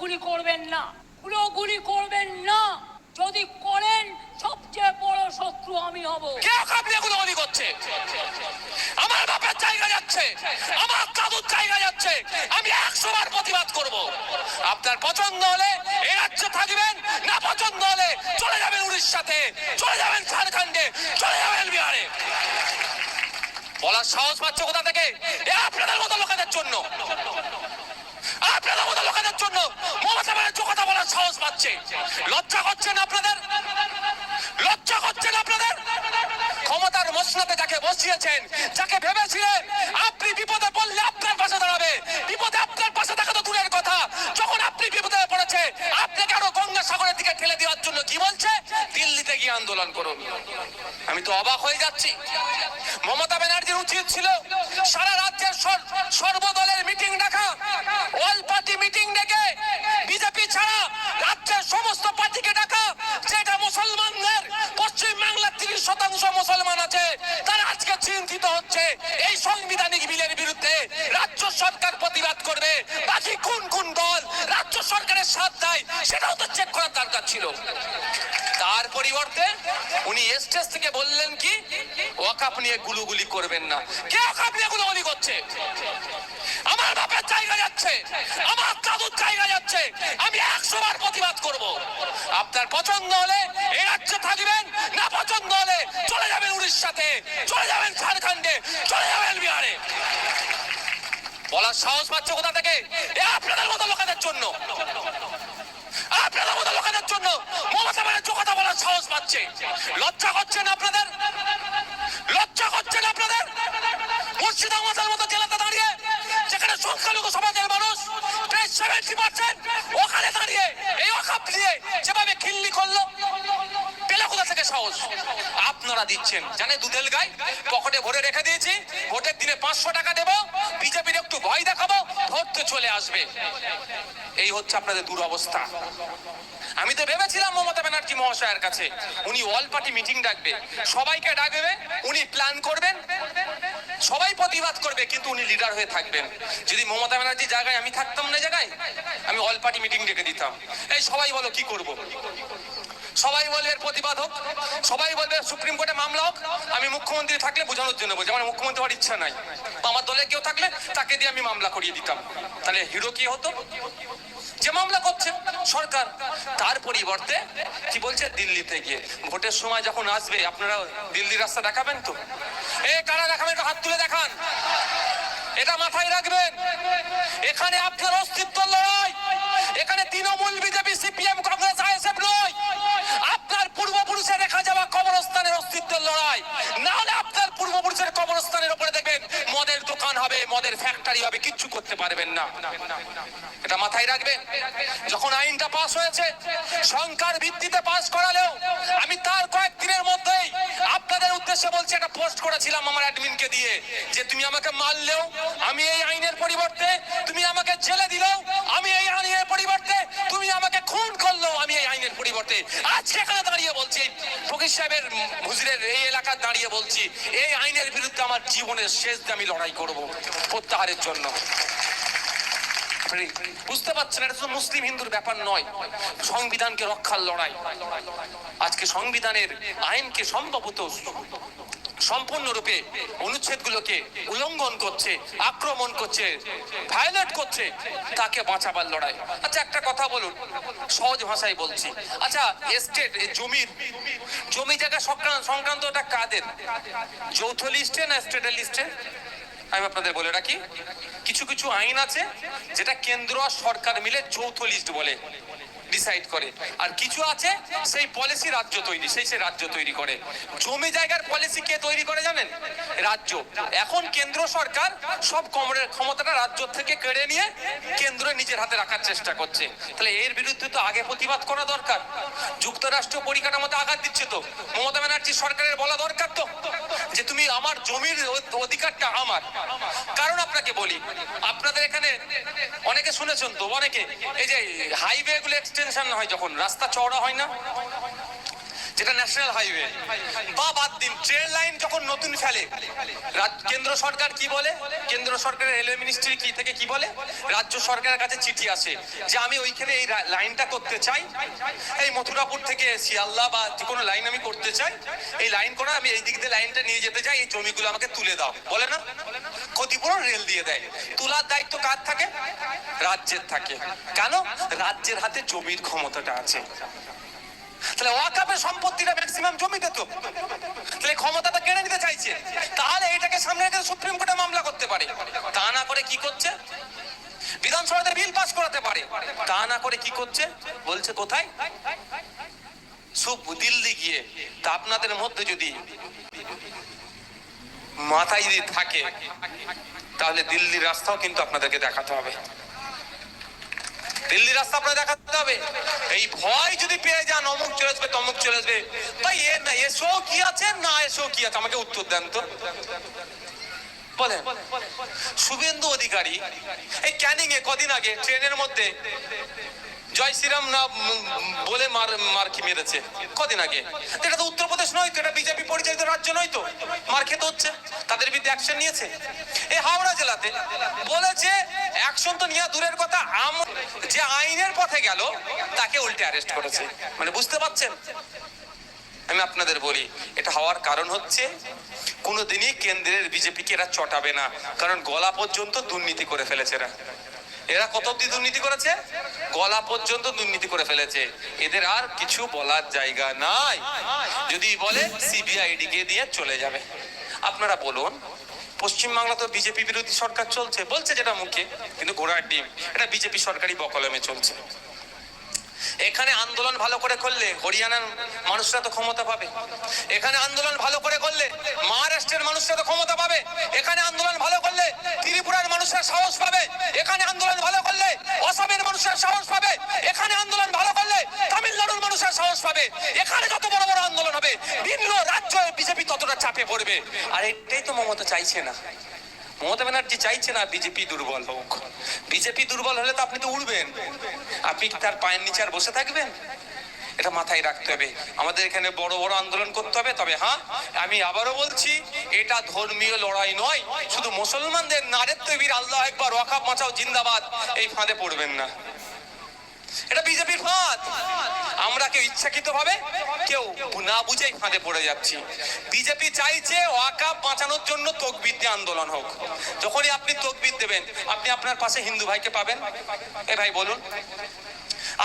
গুলি করবেন না। গুলি করবেন না। যদি করেন, সবচেয়ে বড় শত্রু আমি হব। কে কাপড়ে গুলোগুলি করছে? আমার বাপের জায়গা যাচ্ছে। আমার দাদুর জায়গা যাচ্ছে। আমি একশো বার প্রতিবাদ করব। আপনার পছন্দ হলে এই রাজ্যে থাকবেন, না পছন্দ হলে চলে যাবেন উড়িষ্যাতে, চলে যাবেন ঝাড়খণ্ডে, চলে যাবেন বিহারে। বলার সাহস পাচ্ছে কোথা থেকে? এ আপনাদের মতো লোকেদের জন্য। আপনাদের জন্য মমতা ব্যানার্জি কথা বলার সাহস পাচ্ছে। লজ্জা করছেন আপনাদের? লজ্জা করছেন আপনাদের? ক্ষমতার মসনাতে যাকে বসিয়েছেন, যাকে ভেবেছিলেন, আপনি বিপদে পড়লে আপনার পাশে দাঁড়াবে। বিপদে আপনার পাশে থাকা তো দূরের কথা। যখন আপনি বিপদে পড়েছে, আপনাকে আরও গঙ্গা সাগরের দিকে ঠেলে দেওয়ার জন্য কি বলছে? দিল্লিতে গিয়ে আন্দোলন করুন। আমি তো অবাক হয়ে যাচ্ছি। মমতা ব্যানার্জির উচিত ছিল সারা রাজ্যের সর- সর্বদলের মিটিং ডাকা অল পার্টি মিটিং ডেকে বিজেপি ছাড়া রাজ্যের সমস্ত পার্টিকে ডাকা যেটা মুসলমানদের পশ্চিম বাংলার তিরিশ শতাংশ মুসলমান আছে তারা আজকে চিন্তিত হচ্ছে এই সাংবিধানিক বিলের বিরুদ্ধে রাজ্য সরকার প্রতিবাদ করবে বাকি কোন কোন দল সরকারের সাথ দেয়, সেটাও তো চেক করার দরকার ছিল। তার পরিবর্তে উনি স্টেজ থেকে বললেন কি ওয়াকাপ নিয়ে গুলুগুলি করবেন না। কে ওয়াকাপ নিয়ে গুলুগুলি করছে? আমার বাপের জায়গা যাচ্ছে, আমার দাদুর জায়গা যাচ্ছে, আমি একশো বার প্রতিবাদ করব। আপনার পছন্দ হলে এই রাজ্যে থাকবেন, না পছন্দ হলে চলে যাবেন উড়িষ্যাতে, চলে যাবেন ঝাড়খণ্ডে, চলে যাবেন বিহারে। বলার সাহস পাচ্ছে কোথা থেকে? এ আপনাদের মতো লোকেদের জন্য। আপনাদের মতো লোকেদের জন্য মমতা ব্যানার্জি কথা বলার সাহস পাচ্ছে। লজ্জা করছেন আপনাদের? লজ্জা করছেন আপনাদের? মুর্শিদাবাদের মতো জেলাতে দাঁড়িয়ে, যেখানে সংখ্যালঘু সমাজের মানুষ প্রায় সেভেন্টি পার্সেন্ট ওখানে দাঁড়িয়ে, এই অকাপ নিয়ে যেভাবে খিল্লি করল, পেলে কোথা থেকে সাহস? আপনারা দিচ্ছেন। জানে দুধেল গাই? পকেটে ভরে রেখে দিয়েছি। ভোটের দিনে পাঁচশো টাকা দেবো বিজেপির একটু ভয় দেখাবো ভোট তো চলে আসবে। এই হচ্ছে আপনাদের দুরবস্থা। আমি তো ভেবেছিলাম মমতা ব্যানার্জি মহাশয়ের কাছে। উনি অল পার্টি মিটিং ডাকবে। সবাইকে ডাকবে উনি প্ল্যান করবেন। সবাই প্রতিবাদ করবে, কিন্তু উনি লিডার হয়ে থাকবেন। যদি মমতা ব্যানার্জির জায়গায় আমি থাকতাম না জায়গায়, আমি অল পার্টি মিটিং ডেকে দিতাম। এই সবাই বলো কি করব? সবাই বলবে এর প্রতিবাদ হোক সবাই বলবে সুপ্রিম কোর্টে মামলা হোক। আমি মুখ্যমন্ত্রী থাকলে বোঝানোর জন্য বলছি, আমার মুখ্যমন্ত্রী হওয়ার ইচ্ছা নাই। আমার দলে কেউ থাকলে তাকে দিয়ে আমি মামলা করিয়ে দিতাম। তাহলে হিরো কি হতো? যে মামলা করছে সরকার, তার পরিবর্তে কি বলছে, দিল্লিতে গিয়ে। ভোটের সময় যখন আসবে, আপনারা দিল্লি রাস্তা দেখাবেন তো? এ, কারা দেখাবেন হাত তুলে দেখান। এটা মাথায় রাখবেন। এখানে আপনার অস্তিত্ব লড়াই। এখানে Trinamool, BJP, CPM, Congress, ISF নয় কবরস্থানের অস্তিত্বের লড়াই। না হলে আপনার পূর্বপুরুষের কবরস্থানের উপরে দেখবেন, মদের দোকান হবে, মদের ফ্যাক্টরি হবে, কিচ্ছু করতে পারবেন না। এটা মাথায় রাখবেন। যখন আইনটা পাস হয়েছে, সংখ্যার ভিত্তিতে পাস করালেও আমি তার কয়েকদিনের মধ্যেই আপনাদের উদ্দেশ্যে বলছি, একটা পোস্ট করেছিলাম আমার অ্যাডমিনকে দিয়ে, যে তুমি আমাকে মারলেও আমি এই আইনের পরিবর্তে, তুমি আমাকে জেলে দিলেও আমি এই আইনের পরিবর্তে তুমি আমাকে খুন করলেও আমি এই আইনের পরিবর্তে। আজকে এখানে দাঁড়িয়ে বলছি ফকির সাহেবের হুজুরের এই এলাকার দাঁড়িয়ে বলছি, এই আইনের বিরুদ্ধে আমার জীবনের শেষ আমি লড়াই করব প্রত্যাহারের জন্য। বুঝতে পারছেন, এটা শুধু মুসলিম হিন্দুর ব্যাপার নয়। সংবিধানকে রক্ষার লড়াই। আজকে সংবিধানের আইনকে সম্ভবত সম্পূর্ণরূপে অনুচ্ছেদগুলোকে উল্লঙ্ঘন করছে, আক্রমণ করছে ভায়োলেট করছে, তাকে বাঁচাবার লড়াই। আচ্ছা একটা কথা বলুন। সহজ ভাষায় বলছি। আচ্ছা এস্টেট জমির, জমি জায়গা সংক্রান্ত সংক্রান্তটা কাদের? যৌথ লিস্টে না স্টেটের লিস্টে আমি আপনাদের বলে রাখি। কিছু কিছু আইন আছে যেটা কেন্দ্র আর সরকার মিলে যৌথ লিস্ট বলে। ডিসাইড করে। আর কিছু আছে? সেই পলিসি রাজ্য তৈরি, সেই সে রাজ্য তৈরি করে। জমি জায়গার পলিসি কে তৈরি করে জানেন? রাজ্য। এখন কেন্দ্র সরকার সব ক্ষমতাটা রাজ্য থেকে কেড়ে নিয়ে কেন্দ্র নিজের হাতে রাখার চেষ্টা করছে। তাহলে এর বিরুদ্ধে তো আগে প্রতিবাদ করা দরকার। যুক্তরাষ্ট্র পরিকাঠামোতে আঘাত দিচ্ছে তো। মমতা ব্যানার্জি সরকারের বলা দরকার তো, যে তুমি আমার জমির অধিকারটা আমার। কারণ আপনাকে বলি, আপনাদের এখানে অনেকে শুনেছেন তো, অনেকে। এই যে হাইওয়ে গুলো এক্সটেনশন হয় যখন, রাস্তা চওড়া হয় না? যেটা ন্যাশনাল হাইওয়ে বা বাদ দিন ট্রেন লাইন যখন নতুন ফেলে কেন্দ্র সরকার কি বলে? কেন্দ্র সরকারের রেলওয়ে মিনিস্ট্রি কি থেকে কি বলে? রাজ্য সরকারের কাছে চিঠি আসে যে, আমি ওইখানে এই লাইনটা করতে চাই। এই মথুরাপুর থেকে শিয়ালদা বা যে কোনো লাইন আমি করতে চাই। এই লাইন করে আমি এই দিক দিয়ে লাইনটা নিয়ে যেতে চাই। এই জমিগুলো আমাকে তুলে দাও। বলে না? ক্ষতিপূরণ রেল দিয়ে দেয়। তোলার দায়িত্ব কার থাকে? রাজ্যের থাকে। কেন? রাজ্যের হাতে জমির ক্ষমতাটা আছে। তাহলে ওয়াকাপের সম্পত্তিটা ম্যাক্সিমাম জমিতে তো। তাহলে ক্ষমতাটা কেড়ে নিতে চাইছে। তাহলে এটাকে সামনে রেখে সুপ্রিম কোর্টে মামলা করতে পারে। তা না করে কি করছে? বিধানসভাতে বিল পাস করাতে পারে। তা না করে কি করছে? বলছে কোথায়? সুপ দিল্লি গিয়ে তা আপনাদের মধ্যে যদি মাথায় যদি থাকে, তাহলে দিল্লির রাস্তাও কিন্তু আপনাদেরকে দেখাতে হবে। দিল্লি রাস্তা আপনার দেখাতে হবে। এই ভয় যদি পেয়ে যান, অমুক চলে আসবে, তমুক চলে আসবে। ভাই, এ না, এসো কি আছে, না এসো কি আছে? আমাকে উত্তর দেন তো। শুভেন্দু অধিকারী, এই ক্যানিং এ কদিন আগে, ট্রেনের মধ্যে জয় শ্রীরাম না বলে মার মার কি মেরেছে? কদিন আগে? এটা তো উত্তরপ্রদেশ নয় তো, এটা বিজেপি পরিচালিত রাজ্য নয় তো। মার খেতে হচ্ছে, তাদের বিরুদ্ধে অ্যাকশন নিয়েছে। এই হাওড়া জেলাতে বলেছে অ্যাকশন তো নেওয়া দূরের কথা, আম যে আইনের পথে গেল, তাকে উল্টে অ্যারেস্ট করেছে। মানে বুঝতে পারছেন? আমি আপনাদের বলি, এটা হওয়ার কারণ হচ্ছে, কোনোদিনই কেন্দ্রের বিজেপিকে এরা চটাবে না। কারণ গলা পর্যন্ত দুর্নীতি করে ফেলেছে এরা। এরা কত অব্দি দুর্নীতি করেছে? গলা পর্যন্ত দুর্নীতি করে ফেলেছে। এদের আর কিছু বলার জায়গা নাই। যদি বলে সিবিআইডি কে দিয়ে চলে যাবে। আপনারা বলুন, পশ্চিমবাংলা তো বিজেপি বিরোধী সরকার চলছে। বলছে যেটা মুখে, কিন্তু ঘোড়ার ডিম, এটা বিজেপি সরকারি বকলমে চলছে। এখানে আন্দোলন ভালো করে করলে হরিয়ানার মানুষরা তো ক্ষমতা পাবে। এখানে আন্দোলন ভালো করে করলে মহারাষ্ট্রের মানুষরা তো ক্ষমতা পাবে। এখানে আন্দোলন ভালো করলে ত্রিপুরার মানুষরা সাহস পাবে। এখানে আন্দোলন ভালো করলে অসমের মানুষরা সাহস পাবে। এখানে আন্দোলন ভালো করলে তামিলনাড়ুর মানুষরা সাহস পাবে। এখানে যত বড় বড় আন্দোলন হবে ভিন্ন রাজ্য বিজেপি ততটা চাপে পড়বে। আর এটাই তো মমতা চাইছে না। মমতা ব্যানার্জি চাইছে না বিজেপি দুর্বল হোক। বিজেপি দুর্বল হলে তো আপনি তো উড়বেন। আপনি তার পায়ের নিচে আর বসে থাকবেন? এটা মাথায় রাখতে হবে। আমাদের এখানে বড় বড় আন্দোলন করতে হবে। তবে হ্যাঁ আমি আবারও বলছি, এটা ধর্মীয় লড়াই নয়। শুধু মুসলমানদের নারের তৈরি আল্লাহ একবার ওয়াকাব মাচাও জিন্দাবাদ। এই ফাঁদে পড়বেন না। এটা বিজেপির ফাঁদ। আমরা কেউ ইচ্ছাকৃত ভাবে কেউ না বুঝেই ফাঁদে পড়ে যাচ্ছি। বিজেপি চাইছে ওয়াকাপ বাঁচানোর জন্য তকবির আন্দোলন হোক। যখনই আপনি তকবির দেবেন, আপনি আপনার পাশে হিন্দু ভাইকে পাবেন? এ ভাই, বলুন।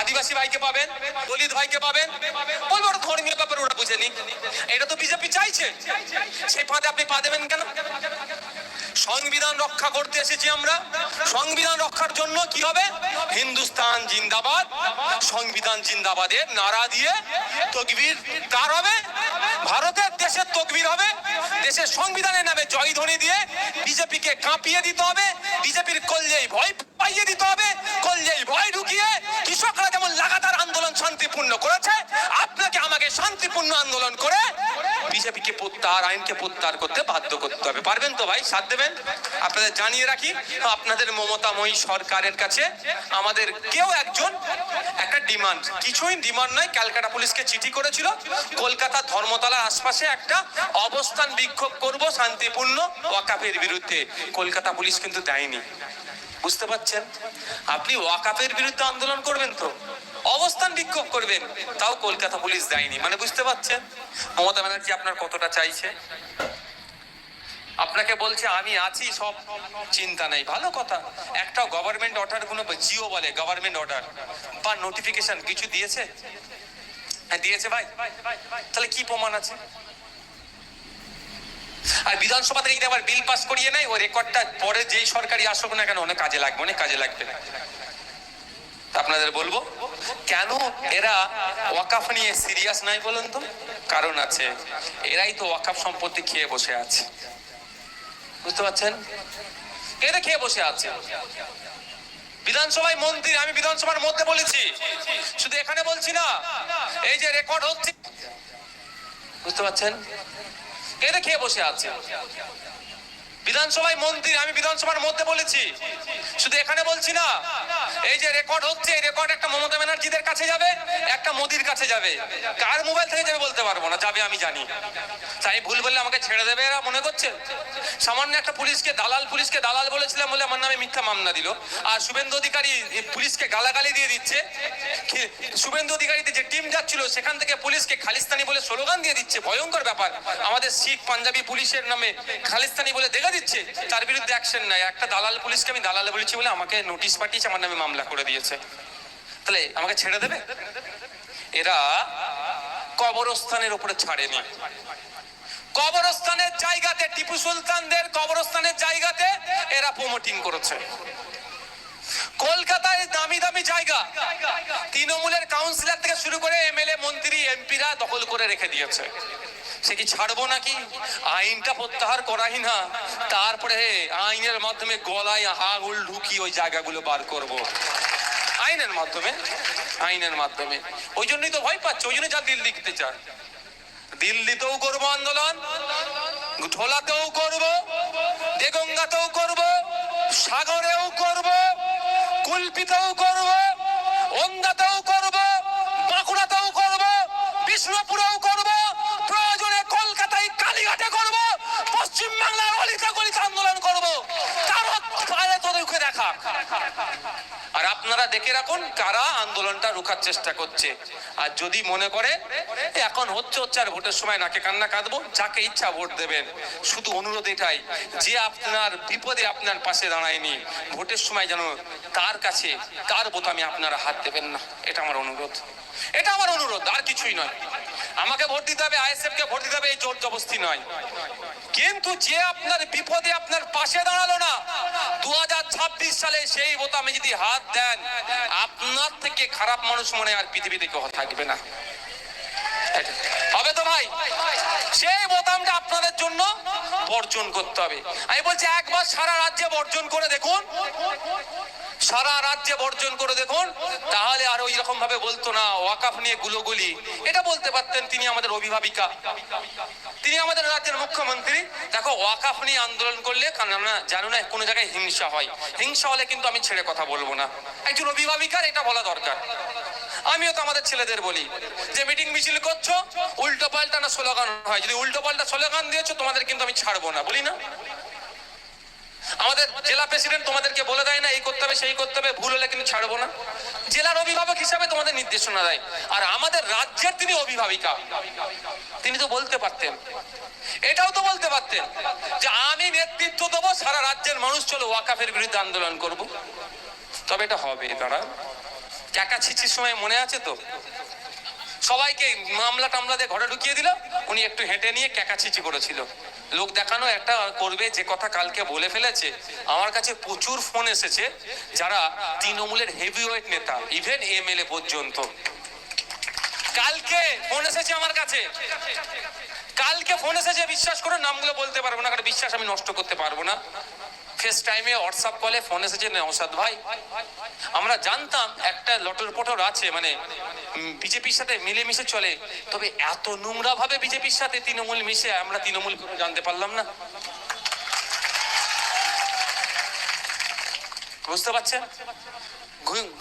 আদিবাসী ভাইকে পাবেন? দলিত ভাইকে পাবেন? বলব ওটা ধর্মীয় ব্যাপার ওরা বুঝে নি এটা তো বিজেপি চাইছে। সেই ফাঁদে আপনি পা দেবেন কেন? সংবিধান রক্ষা করতে এসেছি আমরা। সংবিধান রক্ষার জন্য কি হবে? হিন্দুস্তান জিন্দাবাদ। সংবিধান জিন্দাবাদের নারা দিয়ে তকবির কার হবে। ভারতের দেশের তকবির হবে। দেশের সংবিধানের নামে জয়ধ্বনি দিয়ে বিজেপিকে কাঁপিয়ে দিতে হবে। বিজেপির কল্যাই ভয় পাইয়ে দিতে হবে। কল্যাই ভয় ঢুকিয়ে কৃষকরা যেমন লাগাতার আন্দোলন শান্তিপূর্ণ করেছে আপনাকে আমাকে শান্তিপূর্ণ আন্দোলন করে প্রত্যাহার আইনকে প্রত্যাহার করতে বাধ্য করতে হবে। পারবেন তো ভাই? সাথ দেবেন? আপনাদের জানিয়ে রাখি, আপনাদের মমতাময়ী সরকারের কাছে আমাদের কেউ একজন একটা ডিমান্ড, কিছুই ডিমান্ড নয়, ক্যালকাটা পুলিশকে চিঠি করেছিল, কলকাতা ধর্মতলার আশপাশে একটা অবস্থান বিক্ষোভ করব শান্তিপূর্ণ ওয়াকাফের বিরুদ্ধে। কলকাতা পুলিশ কিন্তু দেয়নি। বুঝতে পারছেন? আপনি ওয়াকাফের বিরুদ্ধে আন্দোলন করবেন তো? অবস্থান বিক্ষোভ করবেন। তাও কলকাতা পুলিশ দেয়নি। মানে বুঝতে পারছেন? মমতা ব্যানার্জি আপনার কতটা চাইছে? আপনাকে বলছে, আমি আছি, সব চিন্তা নেই। ভালো কথা। একটা গভর্নমেন্ট অর্ডার কোনো জিও বলে গভর্নমেন্ট অর্ডার বা নোটিফিকেশন কিছু দিয়েছে? হ্যাঁ দিয়েছে ভাই। তাহলে কি প্রমাণ আছে? আর বিধানসভা থেকে যদি আবার বিল পাস করিয়ে নেয় ওই রেকর্ডটা পরে যেই সরকারি আসুক না কেন, অনেক কাজে লাগবে, অনেক কাজে লাগবে। তা আপনাদের বলব, কেন এরা ওয়াকাফ নিয়ে সিরিয়াস নাই বলুন তো? কারণ আছে, এরাই তো ওয়াকাফ সম্পত্তি খেয়ে বসে আছে। বুঝতে পারছেন? এরা খেয়ে বসে আছে। বিধানসভায় মন্ত্রী আমি বিধানসভার মধ্যে বলেছি। শুধু এখানে বলছি না, এই যে রেকর্ড হচ্ছে। বুঝতে পারছেন? এরা খেয়ে বসে আছে। বিধানসভায় মন্ত্রী আমি বিধানসভার মধ্যে বলেছি। শুধু এখানে বলছি না এই যে রেকর্ড হচ্ছে, এই রেকর্ড একটা মমতা ব্যানার্জিদের কাছে যাবে, একটা মোদির কাছে যাবে। কার মোবাইল থেকে যাবে বলতে পারব না, যাবে আমি জানি। তাই ভুল বললে আমাকে ছেড়ে দেবে এরা, মনে করছে সামান্য একটা পুলিশকে, দালাল পুলিশকে দালাল বলেছিলাম বলে আমার নামে মিথ্যা মামলা দিল। আর শুভেন্দু অধিকারী পুলিশকে গালাগালি দিয়ে দিচ্ছে। শুভেন্দু অধিকারীতে যে টিম যাচ্ছিল, সেখান থেকে পুলিশকে খালিস্তানি বলে স্লোগান দিয়ে দিচ্ছে। ভয়ঙ্কর ব্যাপার। আমাদের শিখ পাঞ্জাবি পুলিশের নামে খালিস্তানি বলে দেখা দিচ্ছে। তার বিরুদ্ধে অ্যাকশন নাই। একটা দালাল পুলিশকে আমি দালাল বলেছি বলে আমাকে নোটিশ পাঠিয়েছে, আমার নামে মামলা করে দিয়েছে। তাহলে আমাকে ছেড়ে দেবে? এরা কবরস্থানের উপরে ছাড়েনি। কবরস্থানের জায়গাতে টিপু সুলতানদের কবরস্থানের জায়গাতে এরা প্রমোটিং করেছে। কলকাতায় দামি দামি জায়গা তৃণমূলের কাউন্সিলর থেকে শুরু করে এমএলএ, মন্ত্রী, এমপিরা দখল করে রেখে দিয়েছে। সে কি ছাড়বো নাকি? আইনটা প্রত্যাহার করাই না। তারপরে আইনের মাধ্যমে গলায় হাগুল ঢুকি ওই জায়গাগুলো বার করব। আইনের মাধ্যমে আইনের মাধ্যমে। ওই জন্যই তো ভয় পাচ্ছে, ওই জন্য যা দিল্লি লিখতে চায়। দিল্লিতেও করব আন্দোলন ঢোলাতেও করব, দেগঙ্গাতেও করব, সাগরেও করব, কুলপিতেও করব দেখে রাখুন কারা আন্দোলনটা রুখার চেষ্টা করছে। আর যদি মনে করে এখন হচ্ছে হচ্ছে আর ভোটের সময় নাকে কান্না কাঁদবো, যাকে ইচ্ছা ভোট দেবেন। শুধু অনুরোধ এটাই, যে আপনার বিপদে আপনার পাশে দাঁড়ায়নি, ভোটের সময় যেন তার কাছে, তার বোতামে আপনারা হাত দেবেন না। এটা আমার অনুরোধ। এটা আমার অনুরোধ, আর কিছুই নয়। আমাকে ভোট দিতে হবে আইএসএফ কে ভোট দিতে হবে, এই জোর জবস্তি নয়। কিন্তু যে আপনার বিপদে আপনার পাশে দাঁড়াল না দু হাজার ছাব্বিশ সালে সেই বোতামে যদি হাত দেন, আপনার থেকে খারাপ মানুষ মনে আর পৃথিবীতে কেউ থাকবে না। হবে তো ভাই? সেই বোতামটা আপনাদের জন্য বর্জন করতে হবে। আমি বলছি একবার সারা রাজ্যে বর্জন করে দেখুন। সারা রাজ্যে বর্জন করে দেখুন, তাহলে আর ওই রকম ভাবে বলতো না, ওয়াকাফ নিয়ে গুলোগুলি। এটা বলতে পারতেন তিনি আমাদের অভিভাবিকা। তিনি আমাদের রাজ্যের মুখ্যমন্ত্রী। দেখো, ওয়াকাফ নিয়ে আন্দোলন করলে জানো না, কোনো জায়গায় হিংসা হয়। হিংসা হলে কিন্তু আমি ছেড়ে কথা বলব না। একজন অভিভাবিকার এটা বলা দরকার। আমিও তো আমাদের ছেলেদের বলি, যে মিটিং মিছিল করছ উল্টো পাল্টা না স্লোগান হয়। যদি উল্টো পাল্টা স্লোগান দিয়েছ, তোমাদের কিন্তু আমি ছাড়বো না, বলি না? আমাদের জেলা প্রেসিডেন্ট তোমাদেরকে বলে দেয় না, এই করতে হবে, সেই করতে হবে, ভুল হলে কিন্তু ছাড়বো না। জেলার অভিভাবক হিসাবে তোমাদের নির্দেশনা দেয়। আর আমাদের রাজ্যের তিনি অভিভাবিকা। তিনি তো বলতে পারতেন। এটাও তো বলতে পারতেন যে আমি নেতৃত্ব দেবো, সারা রাজ্যের মানুষ চলো ওয়াকাফের বিরুদ্ধে আন্দোলন করব। তবে এটা হবে তারা টাকা ছিচির সময় মনে আছে তো? সবাইকে মামলা টামলা দিয়ে ঘরে ঢুকিয়ে দিল, উনি একটু হেঁটে নিয়ে ক্যাকাছিচি করেছিল। লোক দেখানো একটা করবে যে কথা কালকে বলে ফেলেছে। আমার কাছে প্রচুর ফোন এসেছে, যারা তৃণমূলের হেভিওয়েট নেতা ইভেন এমএলএ পর্যন্ত। কালকে ফোন এসেছে আমার কাছে। কালকে ফোন এসেছে, বিশ্বাস করে নামগুলো বলতে পারব না, কারণ বিশ্বাস আমি নষ্ট করতে পারব না। ফেস টাইমে হোয়াটসঅ্যাপ কলে ফোন এসেছে নৌসাদ ভাই। আমরা জানতাম একটা লটর পটর আছে মানে বিজেপির সাথে মিলেমিশে চলে। তবে এত নোংরা ভাবে বিজেপির সাথে তৃণমূল মিশে, আমরা তৃণমূল জানতে পারলাম না। বুঝতে পারছেন?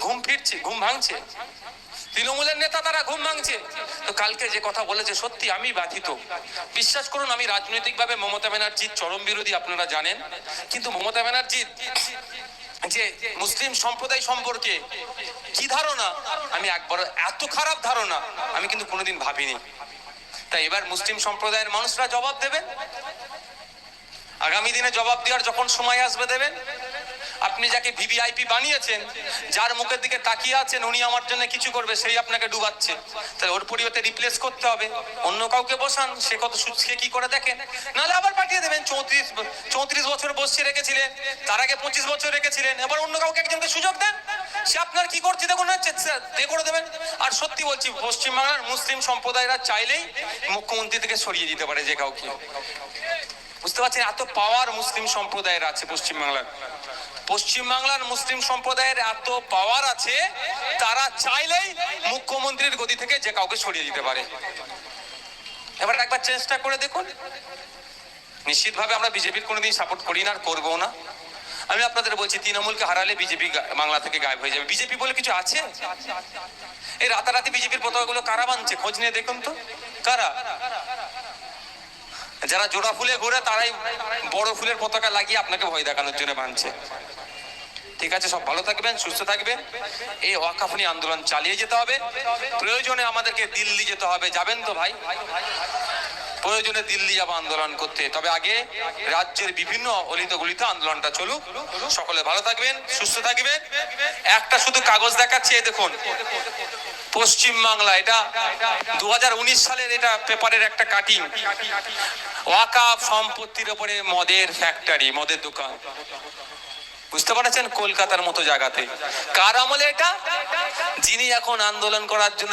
ঘুম ফিরছে, ঘুম ভাঙছে। তৃণমূলের নেতা তারা ঘুম ভাঙছে। তো কালকে যে কথা বলেছে, সত্যি আমি বাধিত। বিশ্বাস করুন, আমি রাজনৈতিকভাবে মমতা ব্যানার্জির চরম বিরোধী, আপনারা জানেন। কিন্তু মমতা ব্যানার্জির যে মুসলিম সম্প্রদায় সম্পর্কে কি ধারণা, আমি একবার এত খারাপ ধারণা আমি কিন্তু কোনোদিন ভাবিনি। তাই এবার মুসলিম সম্প্রদায়ের মানুষরা জবাব দেবেন? আগামী দিনে জবাব দেওয়ার যখন সময় আসবে দেবেন? আপনি যাকে ভিভিআইপি বানিয়েছেন, যার মুখের দিকে তাকিয়ে আছেন, উনি আমার জন্য কিছু করবে, সেই আপনাকে ডুবাচ্ছে। তাহলে ওর পরিবর্তে রিপ্লেস করতে হবে। অন্য কাউকে বসান, সে কত সু- সে কি করে দেখেন? নাহলে আবার পাঠিয়ে দেবেন। চৌত্রিশ চৌত্রিশ বছর বসিয়ে রেখেছিলেন, তার আগে পঁচিশ বছর রেখেছিলেন, এবার অন্য কাউকে একজনকে সুযোগ দেন? সে আপনার কি করছে দেখুন না দে করে দেবেন। আর সত্যি বলছি, পশ্চিমবাংলার মুসলিম সম্প্রদায়রা চাইলেই মুখ্যমন্ত্রী থেকে সরিয়ে দিতে পারে যে কাউকে। বুঝতে পারছেন? এত পাওয়ার মুসলিম সম্প্রদায়ের আছে পশ্চিমবাংলার। পশ্চিমবাংলার মুসলিম সম্প্রদায়ের এত পাওয়ার আছে, তারা চাইলেই মুখ্যমন্ত্রীর গদি থেকে যে কাউকে সরিয়ে দিতে পারে। এবার একবার চেষ্টা করে দেখুন। নিশ্চিতভাবে আমরা বিজেপির কোনোদিন সাপোর্ট করি না আর করব না। আমি আপনাদের বলছি, তৃণমূলকে হারালে বিজেপি বাংলা থেকে গায়েব হয়ে যাবে। বিজেপি বলে কিছু আছে? এই রাতারাতি বিজেপির পতাকাগুলো কারা বানছে খোঁজ নিয়ে দেখুন তো। কারা? যারা জোড়া ফুলে ঘুরে, তারাই বড় ফুলের পতাকা লাগিয়ে আপনাকে ভয় দেখানোর জন্য বানছে। ঠিক আছে, সব ভালো থাকবেন, সুস্থ থাকবেন। এই ওয়াকাফনি আন্দোলন চালিয়ে যেতে হবে। প্রয়োজনে আমাদেরকে দিল্লি যেতে হবে। যাবেন তো ভাই? প্রয়োজনে দিল্লি যাব আন্দোলন করতে। তবে আগে রাজ্যের বিভিন্ন অলিত গলিতে আন্দোলনটা চলুক। সকলে ভালো থাকবেন, সুস্থ থাকবেন। একটা শুধু কাগজ দেখাচ্ছে দেখুন। পশ্চিম বাংলা, এটা দু হাজার উনিশ সালের এটা পেপারের একটা কাটিং ওয়াকা সম্পত্তির উপরে মদের ফ্যাক্টরি মদের দোকান। বুঝতে পারছেন? কলকাতার মতো জায়গাতে। কার আমলে এটা? যিনি এখন আন্দোলন করার জন্য